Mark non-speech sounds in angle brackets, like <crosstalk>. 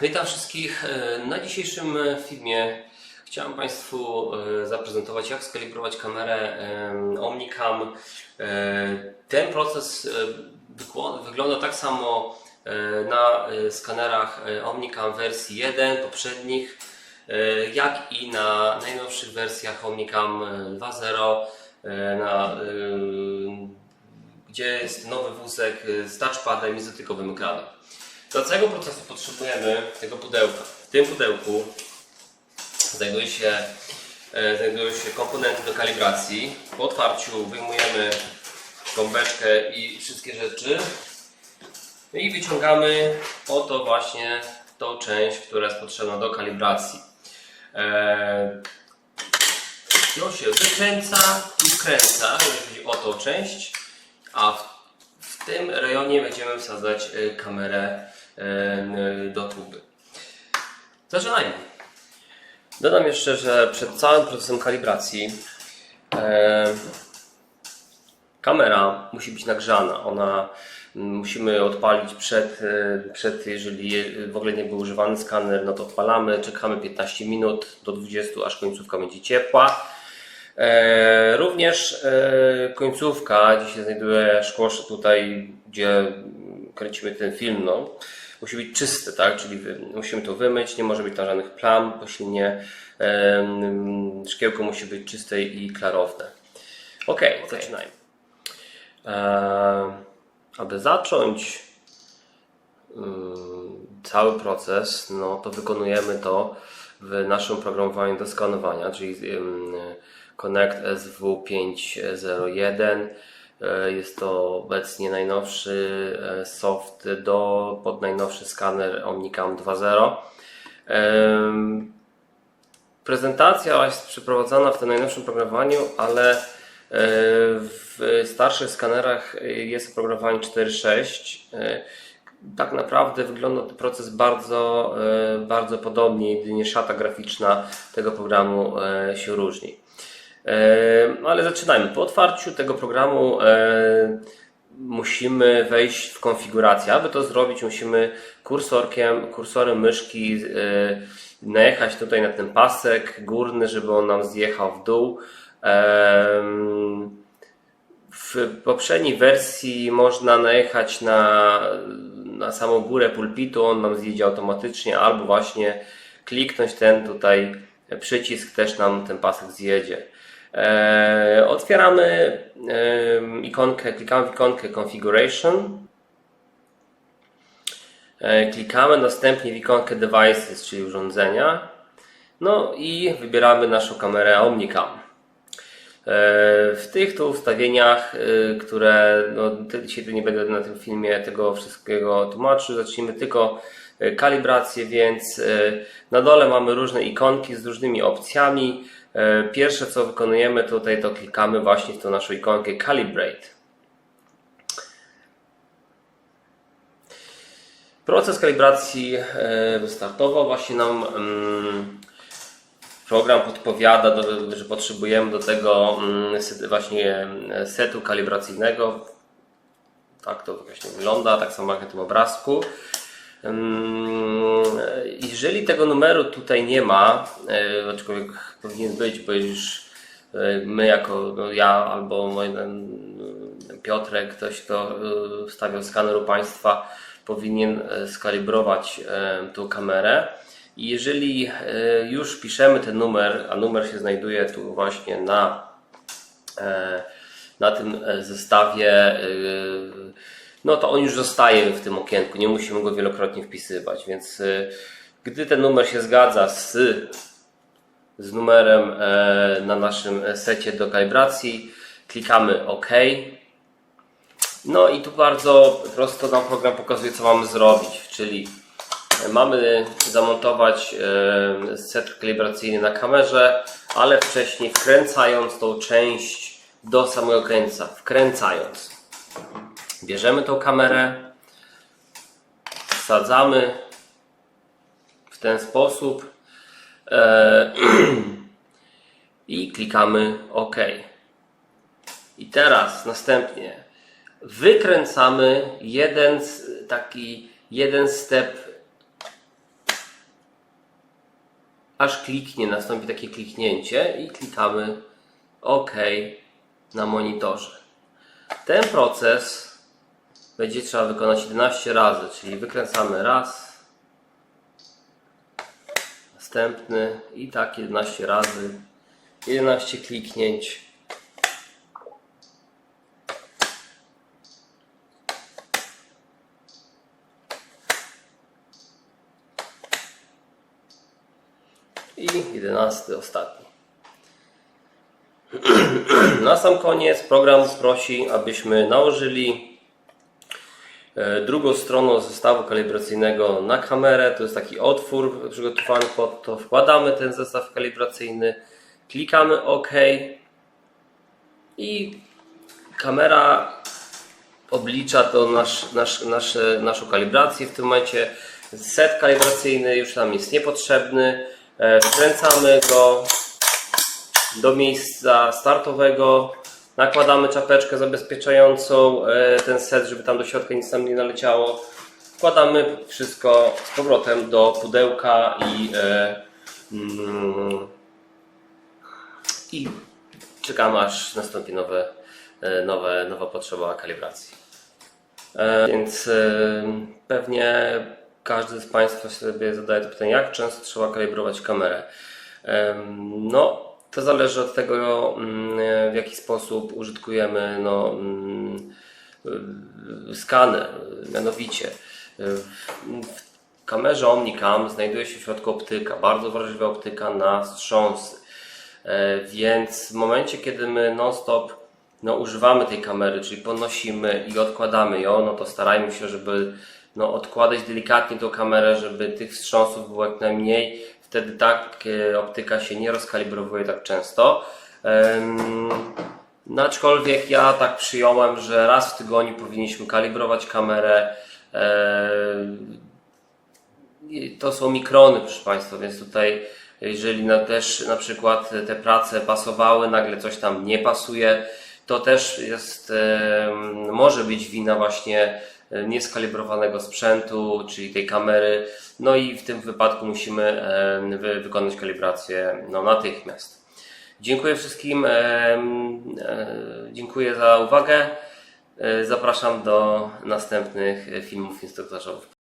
Witam wszystkich. E, Na dzisiejszym e, filmie chciałem Państwu e, zaprezentować, jak skalibrować kamerę Omnicam. Ten proces wygląda tak samo na skanerach Omnicam wersji 1 poprzednich, jak i na najnowszych wersjach Omnicam e, 2.0, e, na gdzie jest nowy wózek z touchpadem i z dotykowym ekranem. Do całego procesu potrzebujemy tego pudełka. W tym pudełku znajduje się, e, znajdują się komponenty do kalibracji. Po otwarciu wyjmujemy gąbeczkę i wszystkie rzeczy No i wyciągamy oto właśnie tą część, która jest potrzebna do kalibracji. E, no się wykręca i wkręca, jeżeli chodzi o tą część, a w, tym rejonie będziemy wsadzać e, kamerę e, do tuby. Zaczynajmy. Dodam jeszcze, że przed całym procesem kalibracji e, kamera musi być nagrzana. Ona mm, musimy odpalić przed, e, przed, jeżeli w ogóle nie był używany skaner, no to odpalamy, czekamy 15 minut do 20, aż końcówka będzie ciepła. E, również e, końcówka, gdzie się znajduje szkło tutaj, gdzie kręcimy ten film, no, musi być czyste, tak? Czyli musimy to wymyć, nie może być tam żadnych plam po. E, mm, szkiełko musi być czyste i klarowne. Ok, zaczynajmy. E, aby zacząć cały proces, no to wykonujemy to w naszym programowaniu do skanowania, czyli Connect SW501. E, Jest to obecnie najnowszy e, soft do, pod najnowszy skaner Omnicam 2.0. Em, Prezentacja jest przeprowadzana w tym najnowszym programowaniu, ale e, w starszych skanerach jest oprogramowanie 4.6. E, Tak naprawdę wygląda ten proces bardzo, bardzo podobnie, jedynie szata graficzna tego programu się różni. E, Ale zaczynajmy. Po otwarciu tego programu musimy wejść w konfigurację. Aby to zrobić, musimy kursorkiem, kursorem myszki najechać tutaj na ten pasek górny, żeby on nam zjechał w dół. W poprzedniej wersji można najechać na, na samą górę pulpitu, on nam zjedzie automatycznie, albo właśnie kliknąć ten tutaj przycisk, też nam ten pasek zjedzie. E, otwieramy em, ikonkę, klikamy w ikonkę Configuration. E, klikamy następnie w ikonkę Devices, czyli urządzenia. No i wybieramy naszą kamerę Omnicam. E, W tych tu ustawieniach, e, które no, dzisiaj nie będę na tym filmie tego wszystkiego tłumaczył, zacznijmy tylko e, kalibrację, więc e, na dole mamy różne ikonki z różnymi opcjami. E, Pierwsze co wykonujemy tutaj to klikamy właśnie w tą naszą ikonkę Calibrate. Proces kalibracji e, wystartował. Właśnie nam mm, program podpowiada, że potrzebujemy do tego mm, właśnie mm, setu kalibracyjnego. Tak to właśnie wygląda, tak samo jak na tym obrazku. Jeżeli tego numeru tutaj nie ma, e, aczkolwiek powinien być, bo już e, my jako no, ja albo mój Piotrek, ktoś kto e, wstawiał skaner u Państwa, powinien skalibrować tą kamerę. I jeżeli już piszemy ten numer, a numer się znajduje tu właśnie na na tym zestawie, no to on już zostaje w tym okienku, nie musimy go wielokrotnie wpisywać, więc e, gdy ten numer się zgadza z, z numerem e, na naszym secie do kalibracji, klikamy OK. No i tu bardzo prosto nam program pokazuje, co mamy zrobić, czyli Mamy zamontować e, set kalibracyjny na kamerze, ale wcześniej wkręcając tą część do samego końca. Wkręcając. Bierzemy tą kamerę, wsadzamy w ten sposób e, <clears throat> i klikamy OK. I teraz następnie wykręcamy jeden taki jeden step aż kliknie, nastąpi takie kliknięcie i klikamy OK na monitorze. Ten proces będzie trzeba wykonać 11 razy, czyli wykręcamy raz, następny i tak 11 razy, 11 kliknięć. I 11 ostatni. <clears throat> Na sam koniec program prosi, abyśmy nałożyli drugą stroną zestawu kalibracyjnego na kamerę. To jest taki otwór przygotowany pod to. Wkładamy ten zestaw kalibracyjny, klikamy OK i kamera oblicza to nasz, nasz, nasze, naszą kalibrację. W tym momencie set kalibracyjny już nam jest niepotrzebny. E, Wkręcamy go do miejsca startowego. Nakładamy czapeczkę zabezpieczającą e, ten set, żeby tam do środka nic nam nie naleciało. Wkładamy wszystko z powrotem do pudełka i, e, mm, i czekamy aż nastąpi nowe, e, nowe, nowa potrzeba kalibracji. Więc pewnie każdy z Państwa sobie zadaje to pytanie, jak często trzeba kalibrować kamerę. No, to zależy od tego, mm, w jaki sposób użytkujemy no, mm, y. Mianowicie, y, w kamerze Omnicam znajduje się w środku optyka, bardzo wrażliwa optyka na wstrząsy. E, Więc w momencie, kiedy my non-stop no, używamy tej kamery, czyli podnosimy i odkładamy ją, no to starajmy się, żeby no, odkładać delikatnie tą kamerę, żeby tych wstrząsów było jak najmniej. Wtedy tak e, optyka się nie rozkalibrowuje tak często. No, aczkolwiek ja tak przyjąłem, że raz w tygodniu powinniśmy kalibrować kamerę. E, to są mikrony, proszę Państwa, więc tutaj jeżeli na, też na przykład te prace pasowały, nagle coś tam nie pasuje, to też jest, może być wina właśnie nieskalibrowanego sprzętu, czyli tej kamery. No i w tym wypadku musimy wy, wykonać kalibrację no, natychmiast. Dziękuję wszystkim, e, dziękuję za uwagę. E, Zapraszam do następnych filmów instruktażowych.